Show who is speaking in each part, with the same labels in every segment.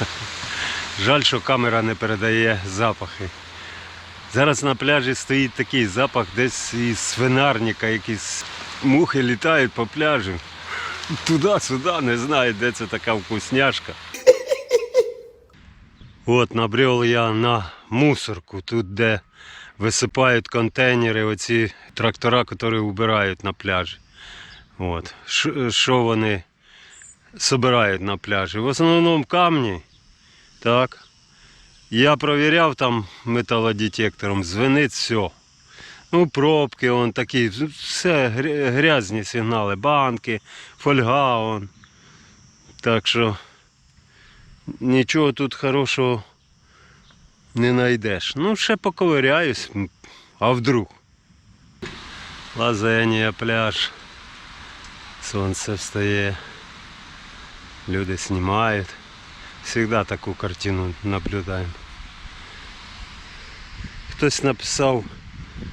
Speaker 1: Жаль, що камера не передає запахи. Зараз на пляжі стоїть такий запах десь із свинарника, якісь мухи літають по пляжу. Туди-сюди, не знаю, де це така вкусняшка. От набрел я на мусорку, тут де висипають контейнери, оці трактора, які вбирають на пляжі. От. Що вони збирають на пляжі? В основному камні. Так. Я провіряв там металодетектором, звенить все. Ну, пробки, он такі, все грязні сигнали, банки, фольга. Он. Так що нічого тут хорошого не знайдеш. Ну, ще поковиряюсь, а вдруг. Лазенія, пляж. Сонце встає. Люди знімають. Всегда таку картину наблюдаємо. Хтось написав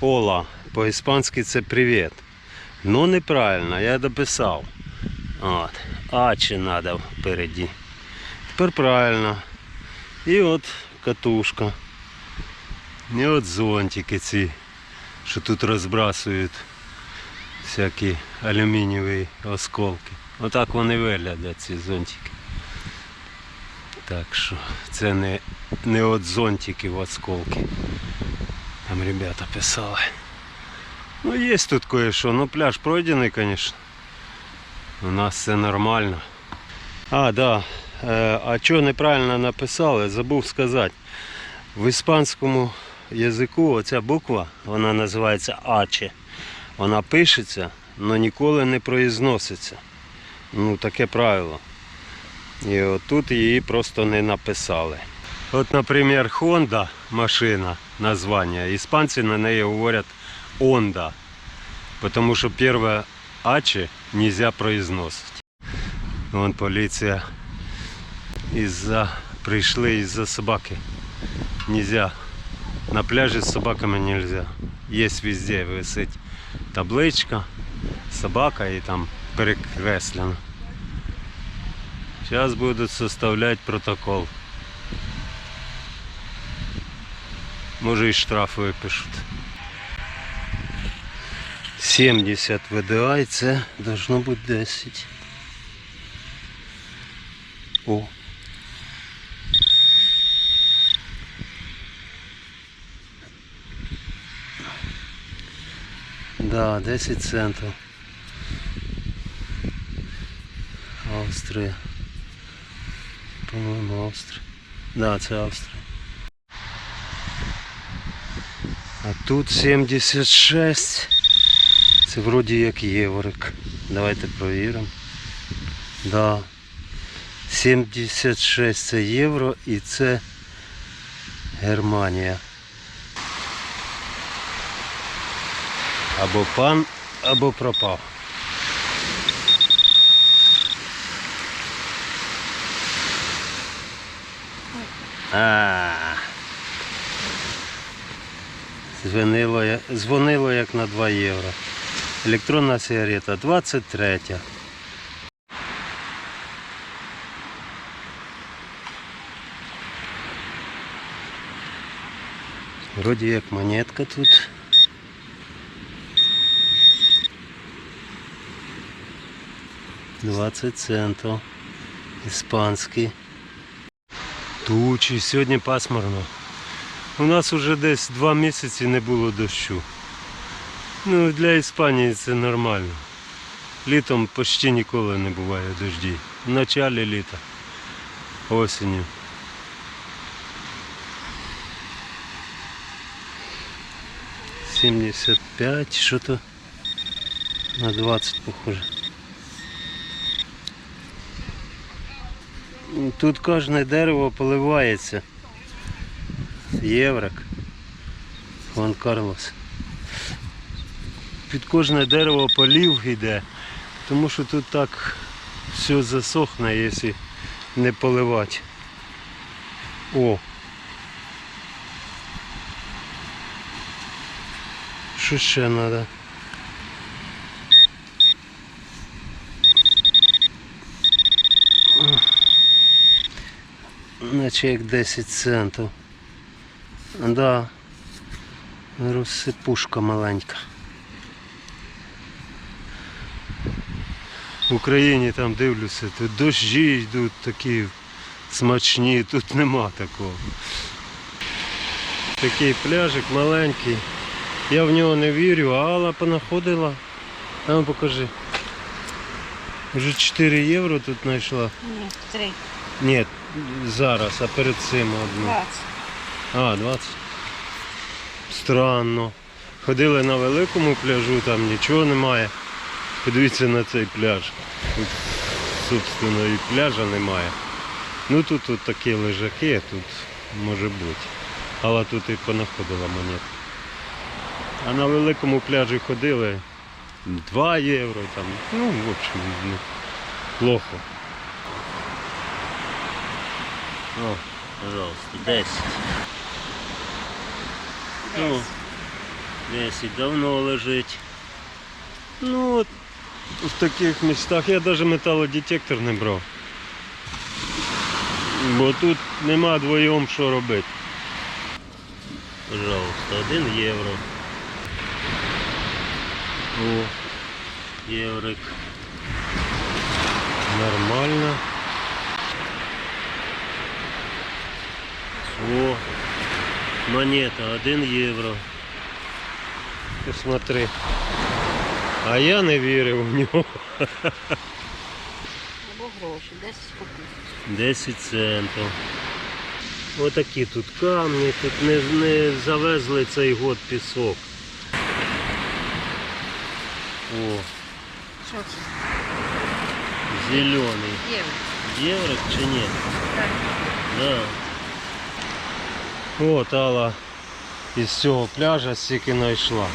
Speaker 1: Ола. По-іспанськи це привіт. Ну неправильно, я дописав. От. Ачі треба впереді. Тепер правильно. І от катушка. І от зонтики ці, що тут розбрасують всякі алюмінієві осколки. Отак вони виглядять, ці зонтики. Так що це не, не от зонтиків осколки. Там ребята писали. Ну є тут кое-що, ну пляж пройдений, звісно. У нас все нормально. А, да. Е, а що неправильно написали, забув сказати. В іспанському язику оця буква, вона називається Аче. Вона пишеться, але ніколи не произноситься. Ну, таке правило. І отут її просто не написали. От, наприклад, Honda машина, названня. Іспанці на неї говорять Honda. Тому що перше Аче нельзя произносити. Вон поліція із-за прийшли із-за собаки. Нельзя. На пляжі з собаками нельзя. Є везде висить табличка, собака і там перекреслено. Зараз будуть составляти протокол. Може і штраф випишуть. 70 ВДА і це должно бути 10. О. Да, 10 центів. Австрія. По-моєму, Австрія. Да, це Австрія. А тут 76. Це вроді як єврик. Давайте провіримо. Да. 76 це євро і це Германія. Або пан, або пропав. А. Дзвонило як на 2 євро. Електронна сигарета 23. Вроді як монетка тут. Двадцять центов. Іспанський. Тучі, сьогодні пасмурно. У нас вже десь два місяці не було дощу. Ну, для Іспанії це нормально. Літом почти ніколи не буває дождів. В началі літа, осінню. Сімдесят п'ять, що то на 20 похоже. Тут кожне дерево поливається. Єврик. Вон Карлос. Під кожне дерево полів йде, тому що тут так все засохне, якщо не поливати. О! Що ще треба? Наче як 10 центів. Да. Розсипушка маленька. В Україні там дивлюся, тут дощі йдуть такі смачні, тут нема такого. Такий пляжик маленький. Я в нього не вірю, а Алла понаходила. А ну покажи. Вже 4 євро тут знайшла.
Speaker 2: Ні, три,
Speaker 1: Ні, зараз, а перед цим одну.
Speaker 2: двадцять.
Speaker 1: А, 20. Странно. Ходили на великому пляжу, там нічого немає. Подивіться на цей пляж. Тут, собственно, і пляжа немає. Ну тут, тут такі лежаки, тут може бути. Але тут і понаходила монет. А на великому пляжі ходили 2 євро там. Ну, в общем, ну, плохо. О, пожалуйста, 10. Ну, 10 давно лежить. Ну, от в таких містах я навіть металодетектор не брав. Бо тут нема вдвоєм що робити. Пожалуйста, 1 євро. О, єврик. Нормально. О, монета 1 євро. Посмотри. А я не вірив в нього.
Speaker 2: Або гроші, десять копійок.
Speaker 1: 10 центів. Отакі тут камні, тут не, не завезли цей год пісок. О,
Speaker 2: Що це?
Speaker 1: зелений.
Speaker 2: Євро.
Speaker 1: Єврик чи ні?
Speaker 2: Так.
Speaker 1: Да. От Алла із цього пляжа стільки знайшла.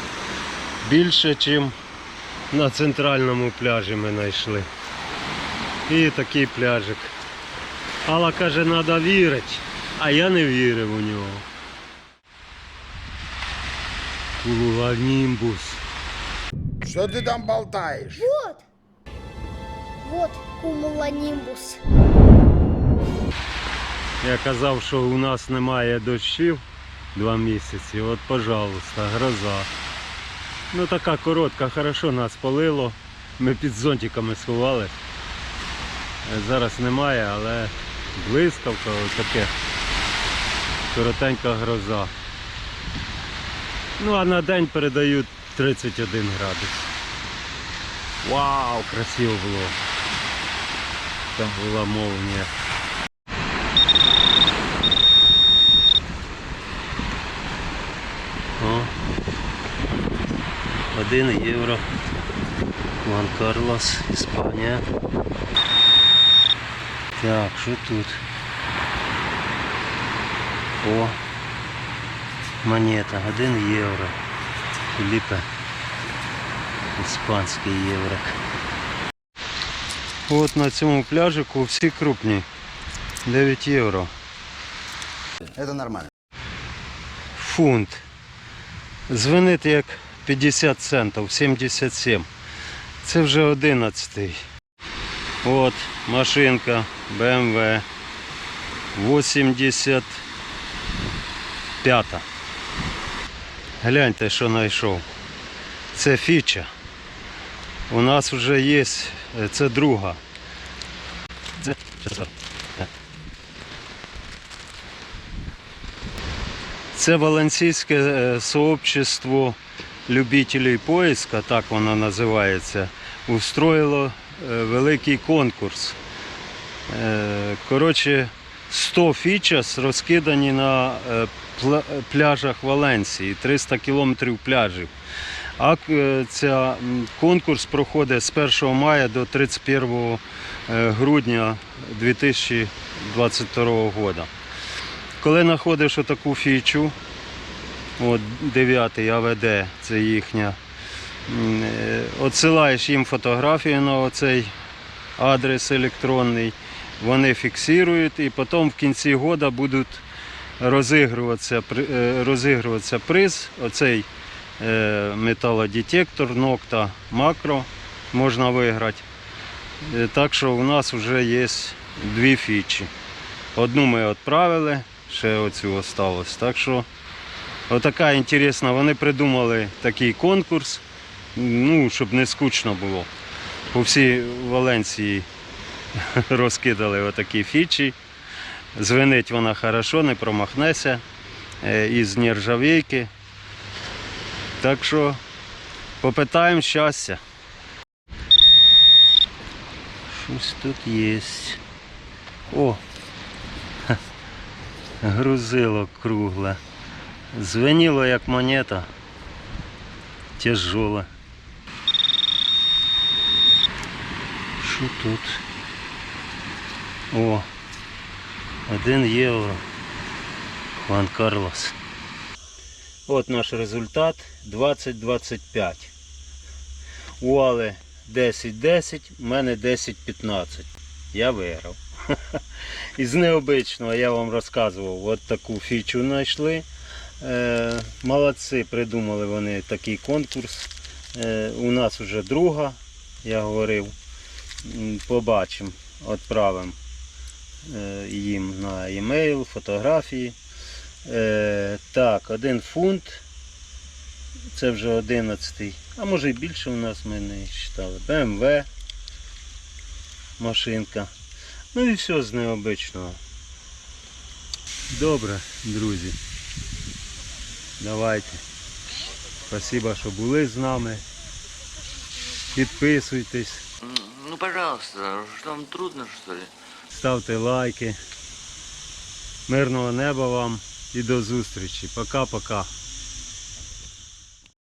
Speaker 1: Більше, ніж на центральному пляжі ми знайшли. І такий пляжик. Алла каже, треба вірити, а я не вірив у нього. Кулуганімбус.
Speaker 3: Що ти там болтаєш?
Speaker 4: Вот. Вот кумулонімбус.
Speaker 1: Я казав, що у нас немає дощів два місяці. От, пожалуйста, гроза. Ну така коротка, хорошо нас полило. Ми під зонтиками сховали. Е, Зараз немає, але блискавка, таке. Коротенька гроза. Ну а на день передають 31 градус. Вау, красиво було. Там була молнія. 1 євро. Ван Карлос, Іспанія. Так, що тут? О, монета, 1 євро. Філіпе. Іспанський євро. От на цьому пляжику всі крупні. 9 євро.
Speaker 3: Це нормально.
Speaker 1: Фунт. Звенить як 50 центів, 77. Це вже 11. От машинка BMW 85. Гляньте, що знайшов. Це фіча. У нас вже є, е, це друга. Це- Це Валенсійське е, сообщество любителей поиска, так воно називається, устроїло е, великий конкурс. Е, Коротше, 100 фічас розкидані на е, пляжах Валенсії, 300 кілометрів пляжів. А ця конкурс проходить з 1 мая до 31 е, грудня 2022 року. Коли знаходиш отаку фічу, от 9 АВД, це їхня, е, отсилаєш їм фотографію на оцей адрес електронний, вони фіксують і потім в кінці року будуть розігруватися, е, розігруватися приз, оцей е, металодетектор, нокта макро можна виграти. Так що у нас вже є дві фічі. Одну ми відправили, ще оцю осталось. Так що отака інтересна. Вони придумали такий конкурс, ну, щоб не скучно було. По всій Валенції розкидали отакі фічі. Звенить вона хорошо, не промахнеся. е, Із нержавійки. Так що попитаємо щастя. Щось тут є. О! Грузило кругле. Звеніло як монета. Тяжоле. Що тут? О! Один євро. Хуан Карлос. От наш результат 20-25. У Али 10-10, у мене 10-15. Я виграв. Із необичного я вам розказував, от таку фічу знайшли. Е, молодці, придумали вони такий конкурс. Е, у нас вже друга, я говорив. Побачимо, відправимо е, їм на e-mail, фотографії. Так, один фунт. Це вже 11. А може і більше у нас ми не читали. BMW. Машинка. Ну і все з необичного. Добре, друзі. Давайте. Спасибо, що були з нами. Підписуйтесь,
Speaker 5: Ну, пожалуйста, что вам трудно, что ли?
Speaker 1: ставте лайки. Мирного неба вам і до зустрічі. Пока-пока.